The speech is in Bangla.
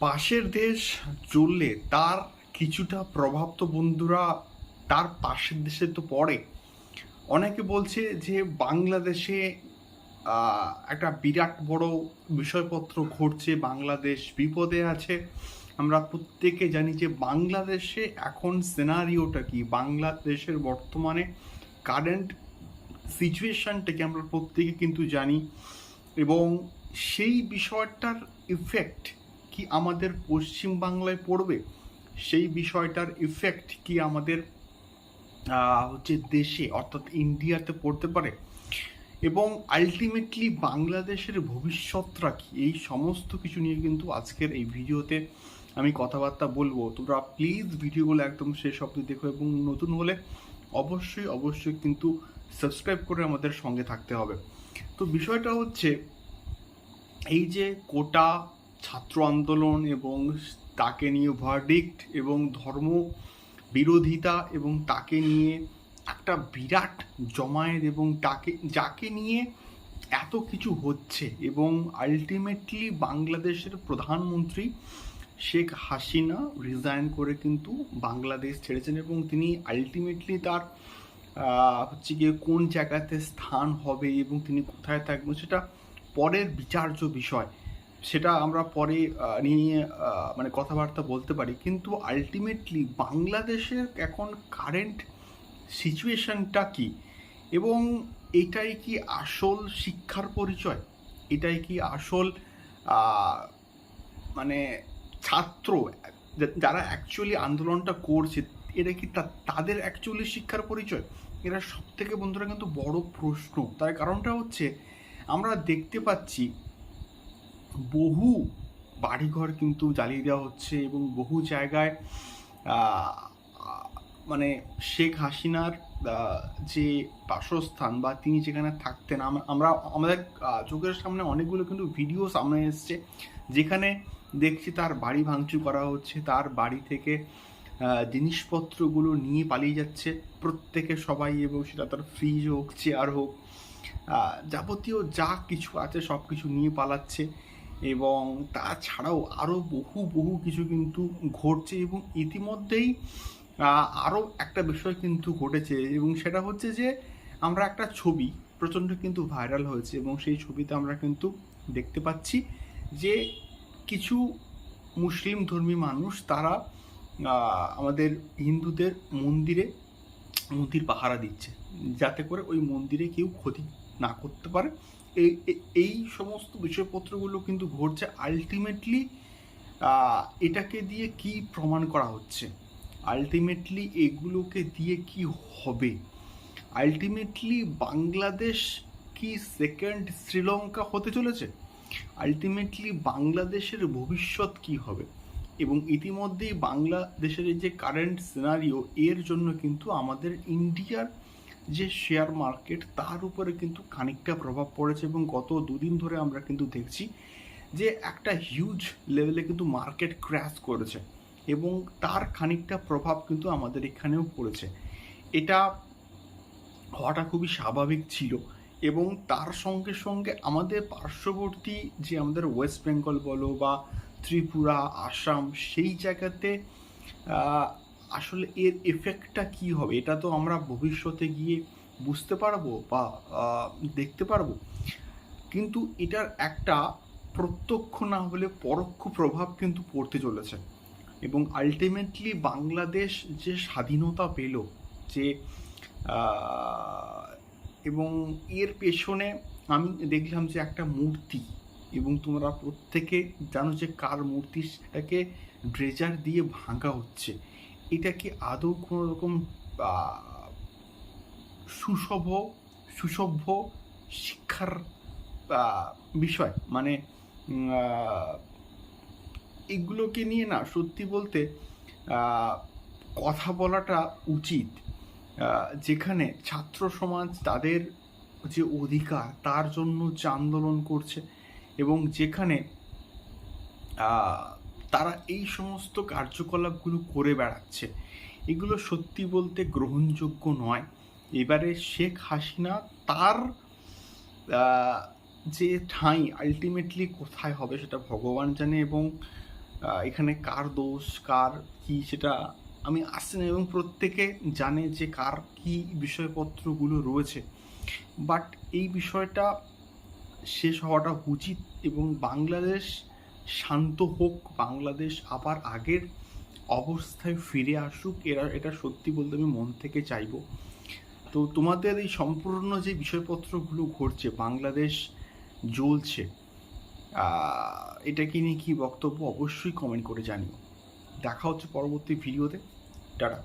পাশের দেশ চললে তার কিছুটা প্রভাব তো বন্ধুরা তার পাশের দেশে তো পড়ে। অনেকে বলছে যে বাংলাদেশে একটা বিরাট বড় বিষয়পত্র ঘটছে, বাংলাদেশ বিপদে আছে। আমরা প্রত্যেকে জানি যে বাংলাদেশে এখন সিনারিওটা কি? বাংলাদেশের বর্তমানে কারেন্ট সিচুয়েশনটাকে আমরা প্রত্যেকে কিন্তু জানি এবং সেই বিষয়টার ইফেক্ট কি আমাদের পশ্চিম বাংলায় পড়বে? সেই বিষয়টার ইফেক্ট কি আমাদের হচ্ছে দেশে, অর্থাৎ ইন্ডিয়াতে পড়তে পারে? এবং আলটিমেটলি বাংলাদেশের ভবিষ্যৎটা কি? এই সমস্ত কিছু নিয়ে কিন্তু আজকের এই ভিডিওতে আমি কথাবার্তা বলব। তোমরা প্লিজ ভিডিওগুলো একদম শেষ অবধি দেখো এবং নতুন হলে অবশ্যই অবশ্যই কিন্তু সাবস্ক্রাইব করে আমাদের সঙ্গে থাকতে হবে। তো বিষয়টা হচ্ছে, এই যে কোটা ছাত্র আন্দোলন এবং তাকে নিয়ে ভার্ডিক্ট এবং ধর্ম বিরোধিতা এবং তাকে নিয়ে একটা বিরাট জমায়েত এবং তাকে, যাকে নিয়ে এত কিছু হচ্ছে এবং আলটিমেটলি বাংলাদেশের প্রধানমন্ত্রী শেখ হাসিনা রিজাইন করে কিন্তু বাংলাদেশ ছেড়েছেন এবং তিনি আলটিমেটলি তার হচ্ছে গিয়ে কোন জায়গাতে স্থান হবে এবং তিনি কোথায় থাকবেন সেটা পরের বিচার্য বিষয়। সেটা আমরা পরে নিয়ে মানে কথাবার্তা বলতে পারি। কিন্তু আলটিমেটলি বাংলাদেশের এখন কারেন্ট সিচুয়েশনটা কি? এবং এটাই কি আসল শিক্ষার পরিচয়? এটাই কি আসল মানে ছাত্র যারা অ্যাকচুয়ালি আন্দোলনটা করছে, এটা কি তাদের অ্যাকচুয়ালি শিক্ষার পরিচয়? এরা সব থেকে বন্ধুরা কিন্তু বড় প্রশ্ন। তার কারণটা হচ্ছে, আমরা দেখতে পাচ্ছি বহু বাড়িঘর কিন্তু জ্বালিয়ে দেওয়া হচ্ছে এবং বহু জায়গায় মানে শেখ হাসিনার যে বাসস্থান বা তিনি যেখানে থাকতেন, আম- আমরা, আমাদের চোখের সামনে অনেকগুলো কিন্তু ভিডিও সামনে এসছে, যেখানে দেখছি তার বাড়ি ভাঙচুর করা হচ্ছে, তার বাড়ি থেকে জিনিসপত্রগুলো নিয়ে পালিয়ে যাচ্ছে, প্রত্যেকে সবাই এবং সেটা তার ফ্রিজ হোক চেয়ার হোক যাবতীয় যা কিছু আছে সব কিছু নিয়ে পালাচ্ছে। এবং তাছাড়াও আরও বহু বহু কিছু কিন্তু ঘটছে এবং ইতিমধ্যেই আরও একটা বিষয় কিন্তু ঘটেছে এবং সেটা হচ্ছে যে, আমরা একটা ছবি প্রচণ্ড কিন্তু ভাইরাল হয়েছে এবং সেই ছবিতে আমরা কিন্তু দেখতে পাচ্ছি যে, কিছু মুসলিম ধর্মী মানুষ তারা আমাদের হিন্দুদের মন্দিরে মন্দির পাহারা দিচ্ছে। যাতে করে ওই মন্দিরে কেউ ক্ষতি না করতে পারে। এই সমস্ত বিষয়পত্রগুলো কিন্তু ঘটছে আলটিমেটলি এটাকে দিয়ে কি প্রমাণ করা হচ্ছে? আলটিমেটলি এগুলোকে দিয়ে কি হবে? আলটিমেটলি বাংলাদেশ কি সেকেন্ড শ্রীলঙ্কা হতে চলেছে? আলটিমেটলি বাংলাদেশের ভবিষ্যৎ কি হবে? এবং ইতিমধ্যেই বাংলাদেশের যে কারেন্ট সিনারিও এর জন্য কিন্তু আমাদের ইন্ডিয়ার যে শেয়ার মার্কেট তার উপরে কিন্তু খানিকটা প্রভাব পড়েছে এবং গত দুদিন ধরে আমরা কিন্তু দেখছি যে একটা হিউজ লেভেলে কিন্তু মার্কেট ক্র্যাশ করেছে এবং তার খানিকটা প্রভাব কিন্তু আমাদের এখানেও পড়েছে। এটা হওয়াটা খুবই স্বাভাবিক ছিল এবং তার সঙ্গে সঙ্গে আমাদের পার্শ্ববর্তী যে আমাদের ওয়েস্ট বেঙ্গল বলো বা ত্রিপুরা আসাম সেই জায়গাতে আসলে এর এফেক্টটা কি হবে? এটা তো আমরা ভবিষ্যতে গিয়ে বুঝতে পারব বা দেখতে পারব। কিন্তু এটার একটা প্রত্যক্ষ না হলে পরোক্ষ প্রভাব কিন্তু পড়তে চলেছে। এবং আলটিমেটলি বাংলাদেশ যে স্বাধীনতা পেল, যে এবং এর পেছনে আমি দেখলাম যে একটা মূর্তি এবং তোমরা প্রত্যেকে জানো যে কার মূর্তিটাকে ড্রেজার দিয়ে ভাঙা হচ্ছে। এটা কি আদৌ কোনো রকম সুসভ, সুসভ্য শিক্ষার বিষয়? মানে এগুলোকে নিয়ে না সত্যি বলতে কথা বলাটা উচিত। যেখানে ছাত্র সমাজ তাদের যে অধিকার, তার জন্য যে আন্দোলন করছে এবং যেখানে তারা এই সমস্ত কার্যকলাপগুলো করে বেড়াচ্ছে। এগুলো সত্যি বলতে গ্রহণযোগ্য নয়। এবারে শেখ হাসিনা তার যে ঠাঁই আলটিমেটলি কোথায় হবে সেটা ভগবান জানে এবং এখানে কার দোষ, কার কি সেটা আমি আসছি না এবং প্রত্যেকে জানে যে কার কি বিষয়পত্রগুলো রয়েছে। বাট এই বিষয়টা শেষ হওয়াটা উচিত এবং বাংলাদেশ শান্ত হোক বাংলাদেশ আবার আগের অবস্থায় ফিরে আসুক এরা এটা সত্যি বলতে আমি মন থেকে চাইব। তো তোমাদের এই সম্পূর্ণ যে বিষয়পত্রগুলো ঘটছে বাংলাদেশ জ্বলছে আহ, এটা কি নিয়ে কী বক্তব্য অবশ্যই কমেন্ট করে জানিও। দেখা হচ্ছে পরবর্তী ভিডিওতে টাটা।